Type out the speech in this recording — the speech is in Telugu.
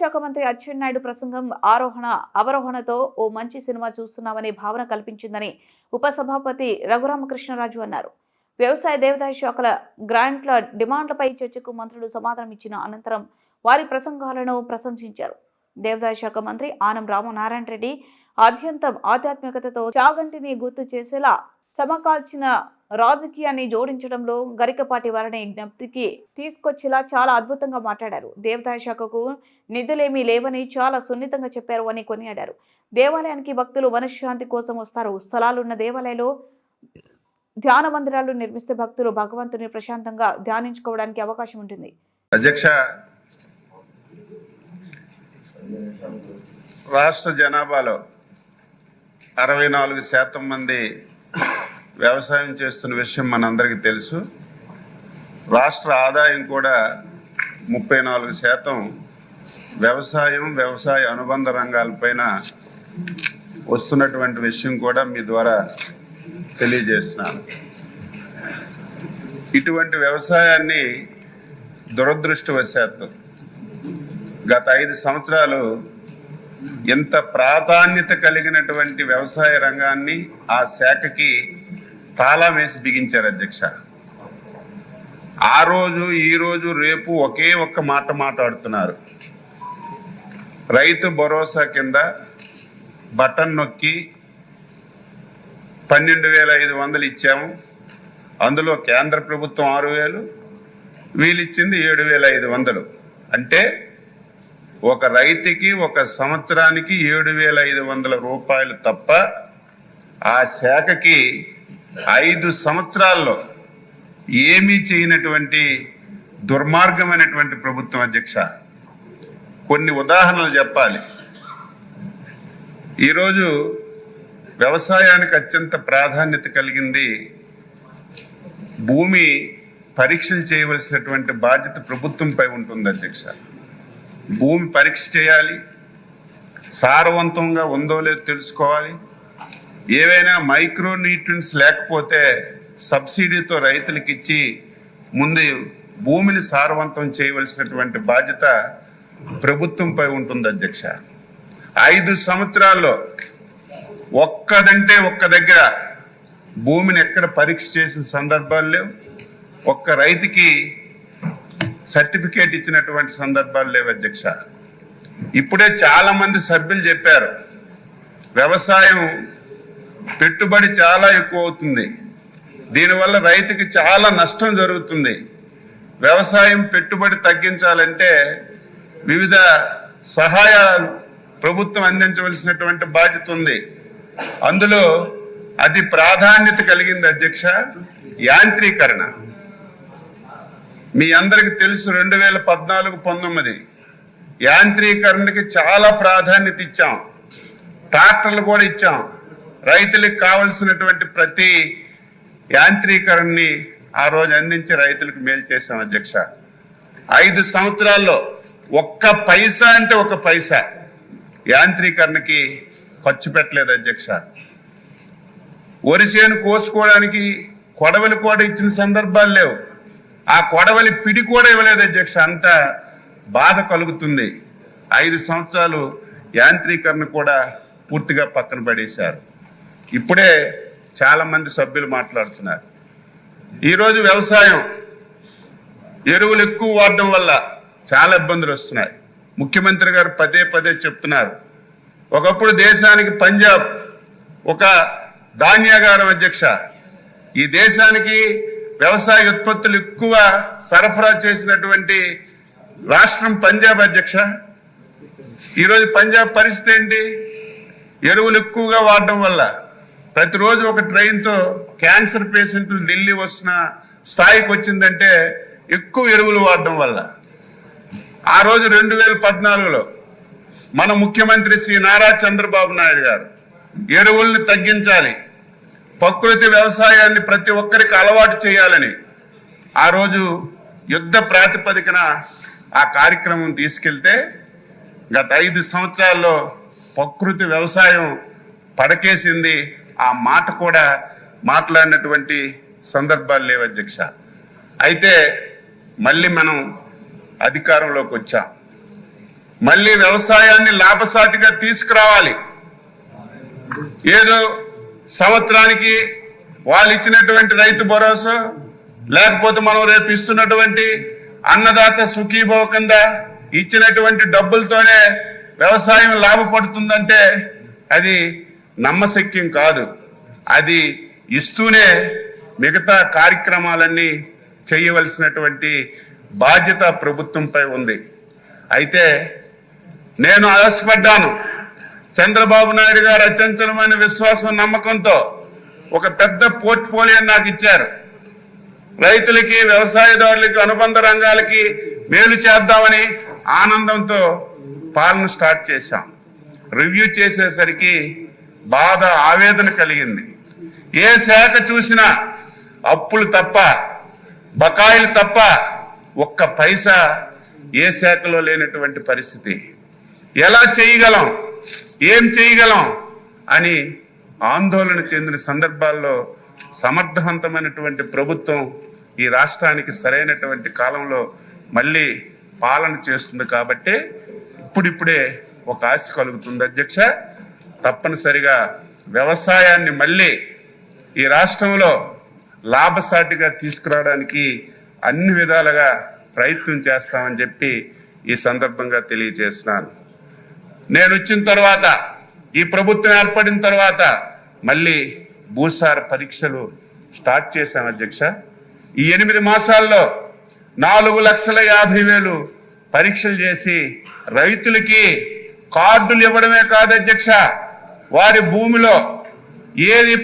శాఖ మంత్రి అచ్చెన్నాయుడు ప్రసంగం ఆరోహణ అవరోహణతో ఓ మంచి సినిమా చూస్తున్నామనే భావన కల్పించిందని ఉపసభాపతి రఘురామకృష్ణరాజు అన్నారు. వ్యవసాయ దేవదాయ శాఖల గ్రాంట్ల డిమాండ్లపై చర్చకు మంత్రులు సమాధానం ఇచ్చిన అనంతరం వారి ప్రసంగాలను ప్రశంసించారు. దేవదాయ శాఖ మంత్రి ఆనం రామనారాయణ రెడ్డి ఆద్యంతం ఆధ్యాత్మికతతో చాగంటిని గుర్తు చేసేలా సమకాల్చిన రాజకీయాన్ని జోడించడంలో గరికపాటి వారిని జ్ఞప్తికి తీసుకొచ్చేలా చాలా అద్భుతంగా మాట్లాడారు. దేవాదాయ శాఖకు నిధులేమీ లేవని చాలా సున్నితంగా చెప్పారు అని కొనియాడారు. దేవాలయానికి భక్తులు మనశ్శాంతి కోసం వస్తారు. స్థలాలున్న దేవాలయంలో ధ్యాన మందిరాలు నిర్మిస్తే భక్తులు భగవంతుని ప్రశాంతంగా ధ్యానించుకోవడానికి అవకాశం ఉంటుంది. అధ్యక్ష రాష్ట్ర జనాభాలో అరవై నాలుగు శాతం మంది వ్యవసాయం చేస్తున్న విషయం మనందరికీ తెలుసు. రాష్ట్ర ఆదాయం కూడా ముప్పై నాలుగు శాతం వ్యవసాయం వ్యవసాయ అనుబంధ రంగాలపైన వస్తున్నటువంటి విషయం కూడా మీ ద్వారా తెలియజేస్తున్నాను. ఇటువంటి వ్యవసాయాన్ని దురదృష్టవశాత్తు గత ఐదు సంవత్సరాలు ఎంత ప్రాధాన్యత కలిగినటువంటి వ్యవసాయ రంగాన్ని ఆ శాఖకి తాళం వేసి బిగించారు అధ్యక్ష. ఆ రోజు ఈ రోజు రేపు ఒకే ఒక్క మాట మాట్లాడుతున్నారు. రైతు భరోసా కింద బటన్ నొక్కి పన్నెండు వేల ఐదు వందలు ఇచ్చాము. అందులో కేంద్ర ప్రభుత్వం ఆరు వేలు వీలిచ్చింది ఏడు వేల ఐదు వందలు. అంటే ఒక రైతుకి ఒక సంవత్సరానికి ఏడు వేల ఐదు వందల రూపాయలు తప్ప ఆ శాఖకి ఐదు సంవత్సరాల్లో ఏమీ చేయనటువంటి దుర్మార్గమైనటువంటి ప్రభుత్వం అధ్యక్ష కొన్ని ఉదాహరణలు చెప్పాలి. ఈరోజు వ్యవసాయానికి అత్యంత ప్రాధాన్యత కలిగింది భూమి పరీక్షలు చేయవలసినటువంటి బాధ్యత ప్రభుత్వంపై ఉంటుంది అధ్యక్ష. భూమి పరీక్ష చేయాలి సారవంతంగా ఉందో లేదో తెలుసుకోవాలి ఏవైనా మైక్రో న్యూట్రియన్స్ లేకపోతే సబ్సిడీతో రైతులకు ఇచ్చి ముందు భూమిని సారవంతం చేయవలసినటువంటి బాధ్యత ప్రభుత్వంపై ఉంటుంది అధ్యక్ష. ఐదు సంవత్సరాల్లో ఒక్కదంటే ఒక్క దగ్గర భూమిని ఎక్కడ పరీక్ష చేసిన సందర్భాలు లేవు. ఒక్క రైతుకి సర్టిఫికేట్ ఇచ్చినటువంటి సందర్భాలు లేవు అధ్యక్ష. ఇప్పుడే చాలామంది సభ్యులు చెప్పారు. వ్యవసాయం పెట్టుబడి చాలా ఎక్కువ అవుతుంది దీనివల్ల రైతుకి చాలా నష్టం జరుగుతుంది. వ్యవసాయం పెట్టుబడి తగ్గించాలంటే వివిధ సహాయాలు ప్రభుత్వం అందించవలసినటువంటి బాధ్యత ఉంది. అందులో అతి ప్రాధాన్యత కలిగింది అధ్యక్ష యాంత్రీకరణ. మీ అందరికి తెలుసు రెండు వేల పద్నాలుగు పంతొమ్మిది. యాంత్రీకరణకి చాలా ప్రాధాన్యత ఇచ్చాం. ట్రాక్టర్లు కూడా ఇచ్చాం. రైతులకు కావలసినటువంటి ప్రతి యాంత్రీకరణని ఆ రోజు అందించి రైతులకు మేలు చేశాం అధ్యక్ష. ఐదు సంవత్సరాల్లో ఒక్క పైసా అంటే ఒక పైసా యాంత్రీకరణకి ఖర్చు పెట్టలేదు అధ్యక్ష. వరిసేను కోసుకోవడానికి కొడవలి కూడా ఇచ్చిన సందర్భాలు లేవు. ఆ కొడవలి పిడి కూడా ఇవ్వలేదు అధ్యక్ష. అంత బాధ కలుగుతుంది. ఐదు సంవత్సరాలు యాంత్రీకరణ కూడా పూర్తిగా పక్కన పడేశారు. ఇప్పుడే చాలామంది సభ్యులు మాట్లాడుతున్నారు. ఈరోజు వ్యవసాయం ఎరువులు ఎక్కువ వాడడం వల్ల చాలా ఇబ్బందులు వస్తున్నాయి. ముఖ్యమంత్రి గారు పదే పదే చెప్తున్నారు. ఒకప్పుడు దేశానికి పంజాబ్ ఒక ధాన్యాగారం అధ్యక్ష. ఈ దేశానికి వ్యవసాయ ఉత్పత్తులు ఎక్కువ సరఫరా చేసినటువంటి రాష్ట్రం పంజాబ్ అధ్యక్ష. ఈరోజు పంజాబ్ పరిస్థితి ఏంటి? ఎరువులు ఎక్కువగా వాడడం వల్ల ప్రతిరోజు ఒక ట్రైన్తో క్యాన్సర్ పేషెంట్లు ఢిల్లీ వస్తున్న స్థాయికి వచ్చిందంటే ఎక్కువ ఎరువులు వాడడం వల్ల. ఆ రోజు రెండు వేల పద్నాలుగులో మన ముఖ్యమంత్రి శ్రీ నారా చంద్రబాబు నాయుడు గారు ఎరువుల్ని తగ్గించాలి. ప్రకృతి వ్యవసాయాన్ని ప్రతి ఒక్కరికి అలవాటు చేయాలని ఆ రోజు యుద్ధ ప్రాతిపదికన ఆ కార్యక్రమం తీసుకెళ్తే గత ఐదు సంవత్సరాల్లో ప్రకృతి వ్యవసాయం పడకేసింది. ఆ మాట కూడా మాట్లాడినటువంటి సందర్భాలు లేవు అధ్యక్ష. అయితే మళ్ళీ మనం అధికారంలోకి వచ్చాం. మళ్ళీ వ్యవసాయాన్ని లాభసాటిగా తీసుకురావాలి. ఏదో సంవత్సరానికి వాళ్ళు ఇచ్చినటువంటి రైతు భరోసా లేకపోతే మనం రేపు ఇస్తున్నటువంటి అన్నదాత సుఖీభవ కింద ఇచ్చినటువంటి డబ్బులతోనే వ్యవసాయం లాభపడుతుందంటే అది నమ్మశక్యం కాదు. అది ఇస్తూనే మిగతా కార్యక్రమాలన్నీ చేయవలసినటువంటి బాధ్యత ప్రభుత్వంపై ఉంది. అయితే నేను ఆలస్యపడ్డాను చంద్రబాబు నాయుడు గారు అచంచలమైన విశ్వాసం నమ్మకంతో ఒక పెద్ద పోర్ట్ఫోలియో నాకు ఇచ్చారు. రైతులకి వ్యవసాయదారులకి అనుబంధ రంగాలకి మేలు చేద్దామని ఆనందంతో పాలన స్టార్ట్ చేశాం. రివ్యూ చేసేసరికి బాధ ఆవేదన కలిగింది. ఏ శాఖ చూసినా అప్పులు తప్ప బకాయిలు తప్ప ఒక్క పైసా ఏ శాఖలో లేనటువంటి పరిస్థితి. ఎలా చేయగలం? ఏం చేయగలం? అని ఆందోళన చెందిన సందర్భాల్లో సమర్థవంతమైనటువంటి ప్రభుత్వం ఈ రాష్ట్రానికి సరైనటువంటి కాలంలో మళ్ళీ పాలన చేస్తుంది కాబట్టి ఇప్పుడిప్పుడే ఒక ఆశ కలుగుతుంది అధ్యక్ష. తప్పనిసరిగా వ్యవసాయాన్ని మళ్ళీ ఈ రాష్ట్రంలో లాభసాటిగా తీసుకురావడానికి అన్ని విధాలుగా ప్రయత్నం చేస్తామని చెప్పి ఈ సందర్భంగా తెలియజేస్తున్నాను. నేను వచ్చిన తర్వాత ఈ ప్రభుత్వం ఏర్పడిన తర్వాత మళ్ళీ భూసార పరీక్షలు స్టార్ట్ చేశాం అధ్యక్ష. ఈ ఎనిమిది మాసాల్లో నాలుగు లక్షల యాభై వేలు పరీక్షలు చేసి రైతులకి కార్డులు ఇవ్వడమే కాదు అధ్యక్ష. వారి భూమిలో ఏది